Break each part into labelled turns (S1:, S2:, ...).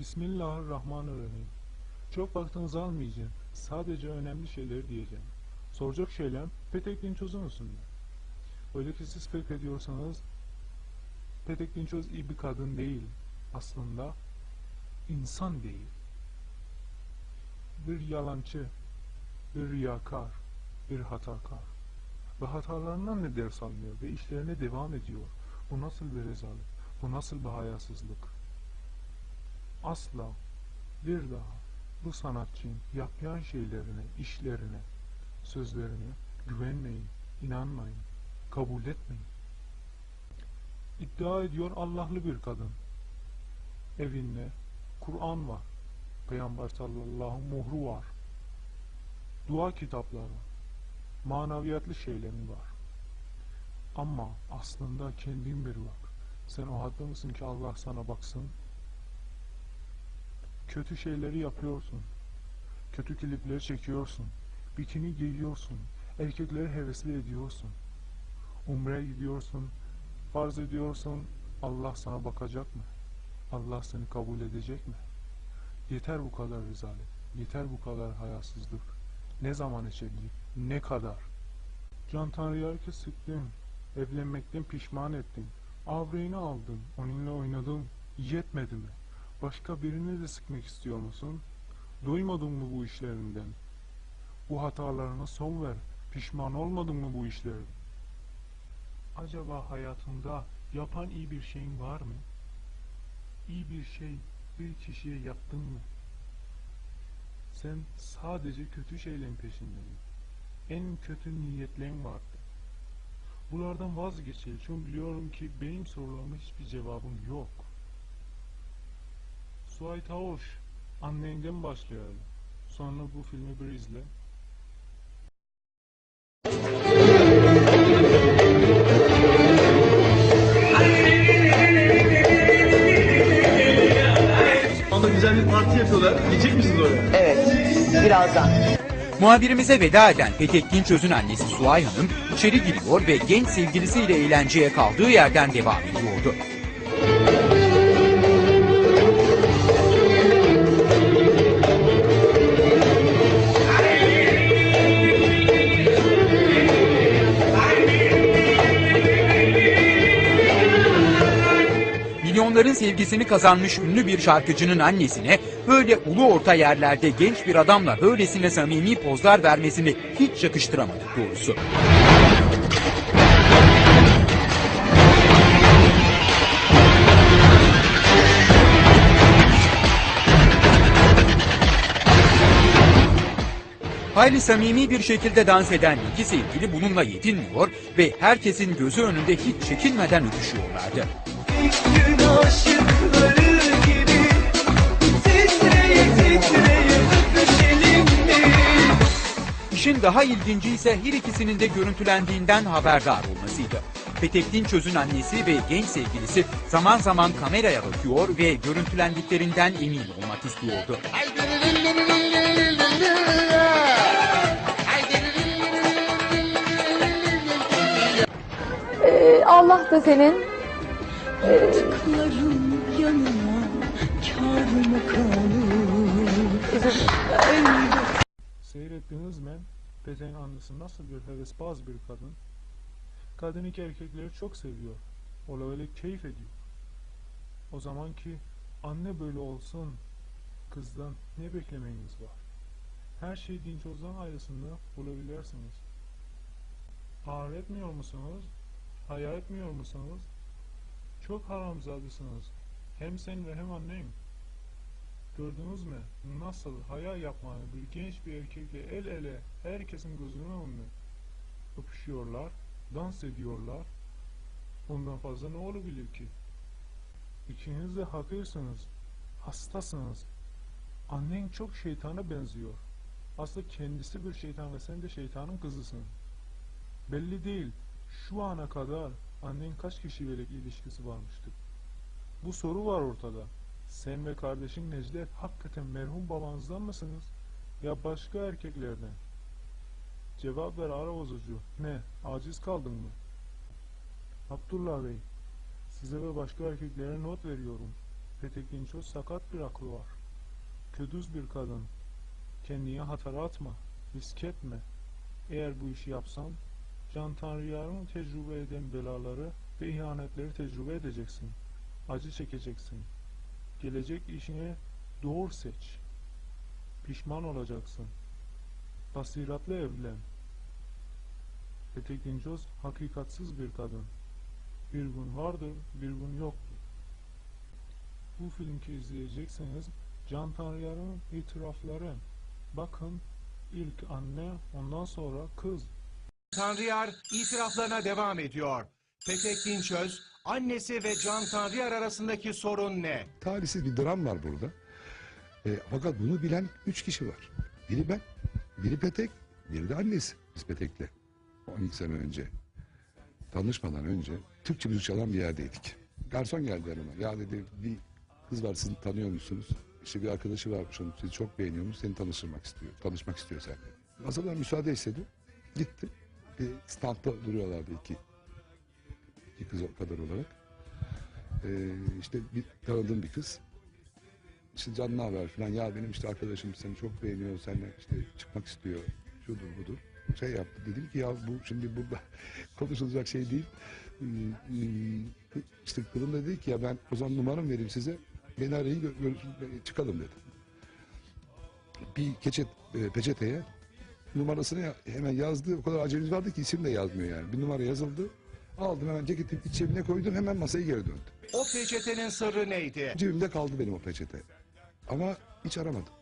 S1: Bismillahirrahmanirrahim. Çok vaktinizi almayacağım. Sadece önemli şeyleri diyeceğim. Soracak şeyler Petek Dinçoz'un üstünde. Öyle ki siz pek ediyorsanız Petek Dinçoz iyi bir kadın değil. Aslında insan değil. Bir yalancı, bir riyakar, bir hatakar. Ve hatalarından ne ders almıyor ve işlerine devam ediyor. Bu nasıl bir rezalet? Bu nasıl bir hayasızlık? Asla bir daha bu sanatçının yapılan şeylerine, işlerine, sözlerine güvenmeyin, inanmayın, kabul etmeyin. İddia ediyor Allah'lı bir kadın. Evinde Kur'an var. Peygamber sallallahu muhru var. Dua kitapları, manaviyatlı şeylerin var. Ama aslında kendin bir bak. Sen o hadde mısın ki Allah sana baksın? Kötü şeyleri yapıyorsun. Kötü klipleri çekiyorsun. Bikini giyiyorsun. Erkekleri hevesli ediyorsun. Umre'ye gidiyorsun. Farz ediyorsun. Allah sana bakacak mı? Allah seni kabul edecek mi? Yeter bu kadar rezalet. Yeter bu kadar hayasızlık. Ne zaman içecek? Ne kadar? Can Tanrı'ya ki sıktım. Evlenmekten pişman ettim. Avreğini aldım. Onunla oynadım. Yetmedi mi? Başka birini de sıkmak istiyor musun? Duymadın mı bu işlerinden? Bu hatalarına son ver. Pişman olmadın mı bu işlerin? Acaba hayatında yapan iyi bir şeyin var mı? İyi bir şey bir kişiye yaptın mı? Sen sadece kötü şeylerin peşindesin. En kötü niyetlerin vardı. Bunlardan vazgeçelim. Çünkü biliyorum ki benim sorularıma hiçbir cevabım yok. Suay Tavuş, annenden başlayalım. Sonra bu filmi bir izle.
S2: Anda güzel bir parti yapıyorlar. Gidecek misiniz oraya?
S3: Evet, birazdan.
S4: Muhabirimize veda eden Petek Dinçöz'ün annesi Suay Hanım içeri giriyor ve genç sevgilisiyle eğlenceye kaldığı yerden devam ediyordu. Sevgisini kazanmış ünlü bir şarkıcının annesine böyle ulu orta yerlerde genç bir adamla böylesine samimi pozlar vermesini hiç yakıştıramadık doğrusu. Hayli samimi bir şekilde dans eden iki sevgili bununla yetinmiyor ve herkesin gözü önünde hiç çekinmeden öpüşüyorlardı. İşin daha ilginci ise her ikisinin de görüntülendiğinden haberdar olmasıydı. Petek Dinçöz'ün annesi ve genç sevgilisi zaman zaman kameraya bakıyor ve görüntülendiklerinden emin olmak istiyordu.
S5: Ee, Allah da senin
S6: Yarım yanıma kar mı kalır?
S1: Seyrettiniz mi? Petek'in annesi nasıl bir hevesbaz bir kadın? Kadın iki erkekleri çok seviyor. O öyle keyif ediyor. O zaman ki anne böyle olsun kızdan ne beklemeniz var? Her şey Dinçoz'dan ailesinde bulabilirsiniz. Ağır etmiyor musunuz? Hayal etmiyor musunuz? Çok haramzadısınız. Hem sen ve hem annen. Gördünüz mü? Nasıl hayal yapmayı bir genç bir erkekle el ele herkesin gözünün önünde öpüşüyorlar, dans ediyorlar. Bundan fazla ne olabilir ki? İkiniz de hakirsiniz, hastasınız. Annen çok şeytana benziyor. Aslında kendisi bir şeytan ve sen de şeytanın kızısın. Belli değil. Şu ana kadar annen kaç kişiyle ilişkisi varmıştı? Bu soru var ortada. Sen ve kardeşin Necdet hakikaten merhum babanızdan mısınız? Ya başka erkeklerden? Cevap ver ara bozucu. Ne? Aciz kaldın mı? Abdullah Bey, size ve başka erkeklere not veriyorum. Petek Dinçöz sakat bir aklı var. Ködüz bir kadın. Kendine hatara atma, risk etme. Eğer bu işi yapsan, Can Tanrıyar'ın tecrübe eden belaları ve ihanetleri tecrübe edeceksin. Acı çekeceksin. Gelecek işini doğru seç. Pişman olacaksın. Basiratlı evlen. Petek Dinçöz hakikatsiz bir kadın. Bir gün vardır, bir gün yoktur. Bu filmki izleyecekseniz Can Tanrıyar'ın itirafları. Bakın ilk anne, ondan sonra kız.
S5: Tanrıyar itiraflarına devam ediyor. Petek Dinçöz, annesi ve Can Tanrıyar arasındaki sorun ne?
S7: talihsiz bir dram var burada. E, fakat bunu bilen üç kişi var. Biri ben, biri Petek, biri de annesi. Biz Petek'le 12 sene önce tanışmadan önce Türkçe müzik çalan bir yerdeydik. Garson geldi yanıma. Ya dedi bir kız var sizi tanıyor musunuz? İşte bir arkadaşı varmış onun sizi çok beğeniyormuş seni tanıştırmak istiyor. Tanışmak istiyor seninle. Masadan müsaade istedi. Gitti. Bir standta duruyorlardı iki, iki kız o kadar olarak. Ee, işte bir tanıdığım bir kız. İşte canlı haber falan. Ya benim işte arkadaşım seni çok beğeniyor. Seninle işte çıkmak istiyor. Şudur budur. Şey yaptı. Dedim ki ya bu şimdi burada konuşulacak şey değil. Ee, İşte kızım da dedi ki ya ben o zaman numaramı vereyim size. Beni arayın çıkalım dedi. Bir keçet, e, peçeteye numarasını ya- hemen yazdı. O kadar acelemiz vardı ki isim de yazmıyor yani. Bir numara yazıldı. Aldım hemen ceketin iç cebine koydum hemen masaya geri döndüm.
S5: O peçetenin sırrı neydi?
S7: Cebimde kaldı benim o peçete. Ama hiç aramadım.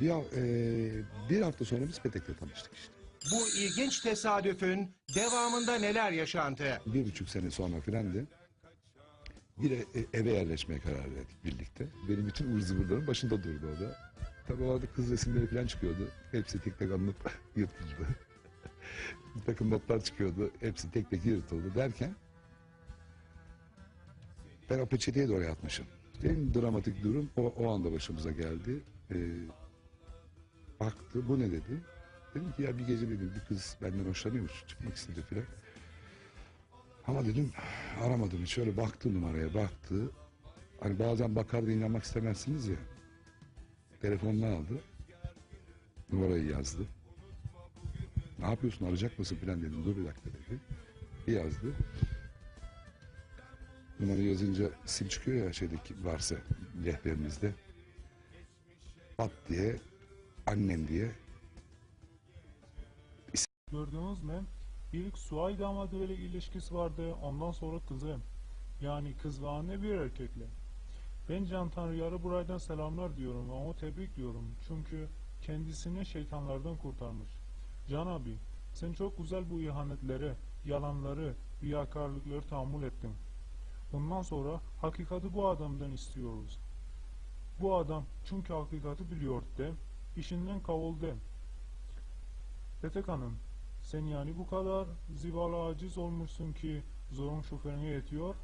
S7: Bir, ha- eee, bir hafta sonra biz Petek'le tanıştık işte.
S5: Bu ilginç tesadüfün devamında neler yaşandı?
S7: Bir buçuk sene sonra filan de bir e- eve yerleşmeye karar verdik birlikte. Benim bütün zıvırlarım başında durdu o da. Tabii o arada kız resimleri falan çıkıyordu. Hepsi tek tek alınıp yırtıldı. bir takım notlar çıkıyordu. Hepsi tek tek yırtıldı derken ben o peçeteyi de oraya atmışım. En dramatik durum o, o anda başımıza geldi. Ee, baktı bu ne dedi. Dedim ki ya bir gece dedim bir kız benden hoşlanıyormuş çıkmak istedi filan. Ama dedim aramadım hiç şöyle baktı numaraya baktı. Hani bazen bakar da inanmak istemezsiniz ya. Telefonunu aldı. Numarayı yazdı. Ne yapıyorsun arayacak mısın filan dedim. Dur bir dakika dedi. Bir yazdı. Numarayı yazınca isim çıkıyor ya şeydeki varsa rehberimizde. Pat diye annem diye
S1: Gördünüz mü? İlk Suay damadıyla ilişkisi vardı, ondan sonra kızı. Yani kız ve anne bir erkekle. Ben Can Tanrıyar'a buraydan selamlar diyorum ve onu tebrik diyorum. Çünkü kendisini şeytanlardan kurtarmış. Can abi, sen çok güzel bu ihanetleri, yalanları, riyakarlıkları tahammül ettin. Bundan sonra hakikati bu adamdan istiyoruz. Bu adam çünkü hakikati biliyor de, işinden kavuldu. Petek Hanım, sen yani bu kadar zivalı aciz olmuşsun ki zorun şoförüne yetiyor.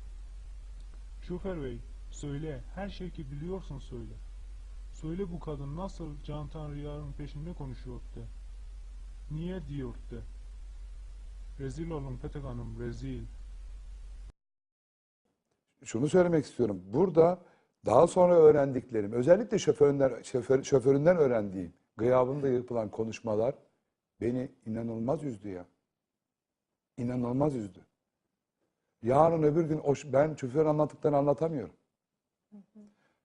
S1: Şoför bey, söyle, her şeyi ki biliyorsun söyle. Söyle bu kadın nasıl Can Tanrıyar'ın peşinde konuşuyor de. Niye diyor de. Rezil olun Petek Hanım, rezil.
S8: şunu söylemek istiyorum. Burada daha sonra öğrendiklerim, özellikle şoföründen, şoför, şoföründen öğrendiğim, gıyabında yapılan konuşmalar beni inanılmaz üzdü ya. İnanılmaz üzdü. Yarın öbür gün o, ben şoför anlattıklarını anlatamıyorum.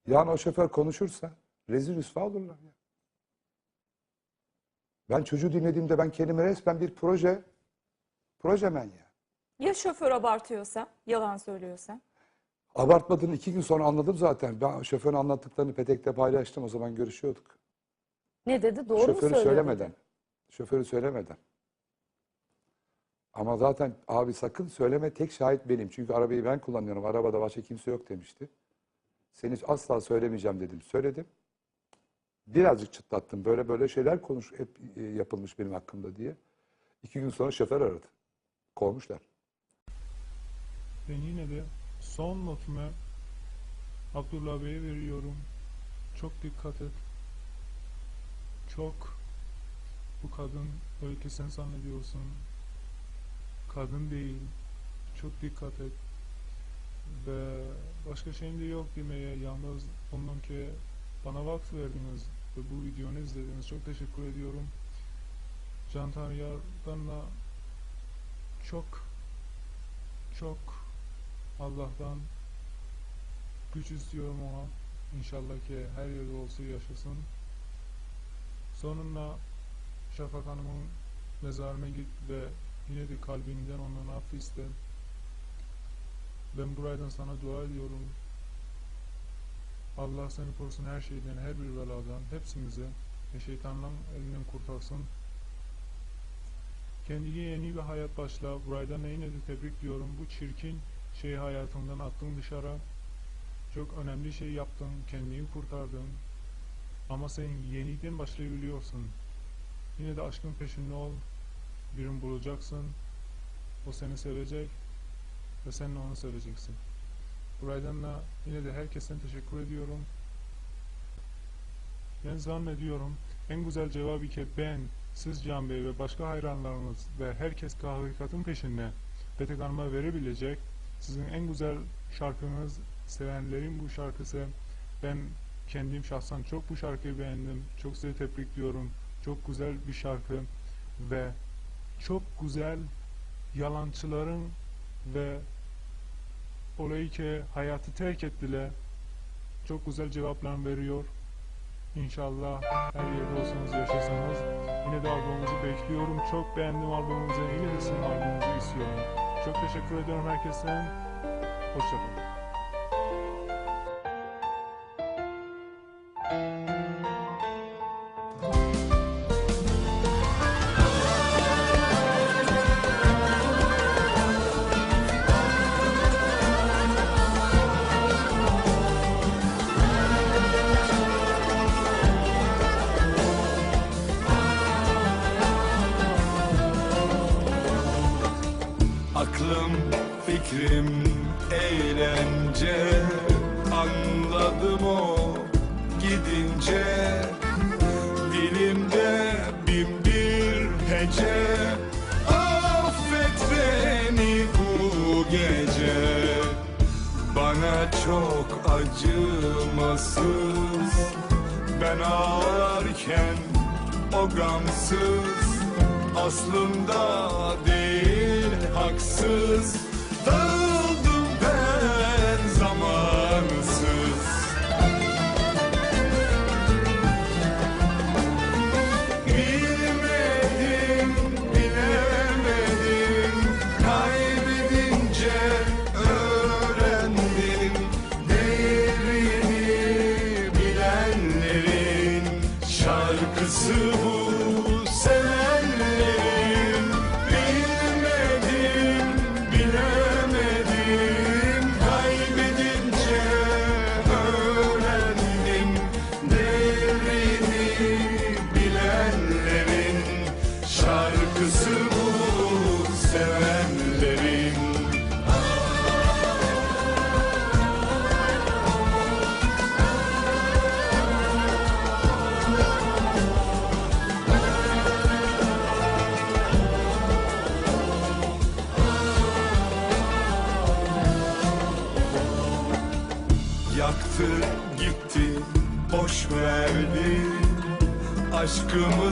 S8: Yarın o şoför konuşursa rezil rüsva olurlar ya. Ben çocuğu dinlediğimde ben kendime resmen bir proje, projemen ya.
S9: Ya şoför abartıyorsa, yalan söylüyorsa?
S8: Abartmadığını iki gün sonra anladım zaten. Ben şoförün anlattıklarını Petek'te paylaştım. O zaman görüşüyorduk.
S9: Ne dedi? Doğru mu
S8: Şoförü
S9: söylüyor
S8: söylemeden. Şoförü söylemeden. Ama zaten abi sakın söyleme tek şahit benim. Çünkü arabayı ben kullanıyorum. Arabada başka kimse yok demişti. Seni asla söylemeyeceğim dedim. Söyledim. Birazcık çıtlattım. Böyle böyle şeyler konuş hep e, yapılmış benim hakkımda diye. İki gün sonra şoför aradı. Kovmuşlar.
S1: Ben yine de son notumu Abdullah Bey'e veriyorum. Çok dikkat et. Çok bu kadın öyle sen zannediyorsun. Kadın değil. Çok dikkat et. Ve başka şeyim de yok demeye yalnız ondan ki bana vakit verdiniz ve bu videonu izlediniz. Çok teşekkür ediyorum. Can Tanrı'dan da çok çok Allah'tan güç istiyorum ona. İnşallah ki her yerde olsa yaşasın. Sonunda Şafak Hanım'ın mezarına git ve yine de kalbinden ondan affı iste. Ben buradan sana dua ediyorum. Allah seni korusun her şeyden, her bir beladan, hepsimize ve şeytandan elinden kurtarsın. Kendine yeni bir hayat başla. Buradan yine de tebrik diyorum. Bu çirkin şey hayatından attın dışarı. Çok önemli şey yaptın, kendini kurtardın. Ama sen yeniden başlayabiliyorsun. Yine de aşkın peşinde ol. Birini bulacaksın. O seni sevecek ve sen onu seveceksin. Buradan da yine de herkesten teşekkür ediyorum. Ben zannediyorum en güzel cevabı ki ben, siz Can Bey ve başka hayranlarınız ve herkes ki hakikatin peşinde Petek Hanım'a verebilecek sizin en güzel şarkınız, sevenlerin bu şarkısı. Ben kendim şahsen çok bu şarkıyı beğendim. Çok size tebrikliyorum. Çok güzel bir şarkı ve çok güzel yalancıların ve olayı ki hayatı terk ettiler. Çok güzel cevaplar veriyor. İnşallah her yerde olsanız yaşasanız. Yine de albümümüzü bekliyorum. Çok beğendim albümümüzü. Yine de sizin albümünüzü istiyorum. Çok teşekkür ediyorum herkese. Hoşçakalın.
S6: Çok acımasız. Ben ağlarken o gamsız. Aslında değil haksız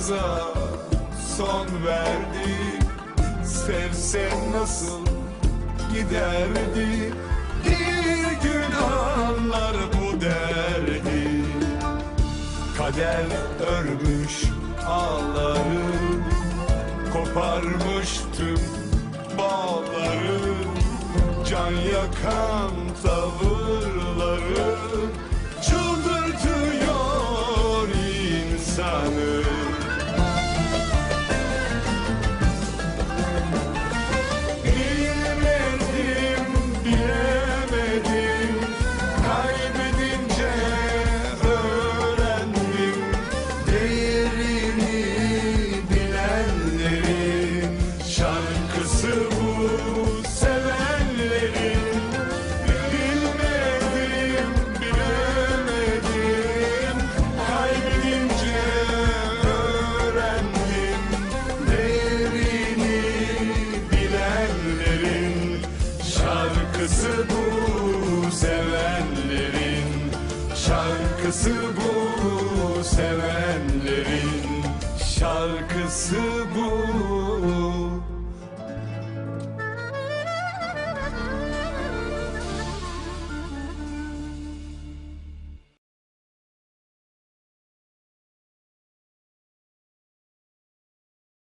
S6: Aşkımıza son verdi. Sevsen nasıl giderdi? Bir gün anlar bu derdi. Kader örmüş ağları Koparmış tüm bağları. Can yakan tavırları şarkısı bu sevenlerin şarkısı bu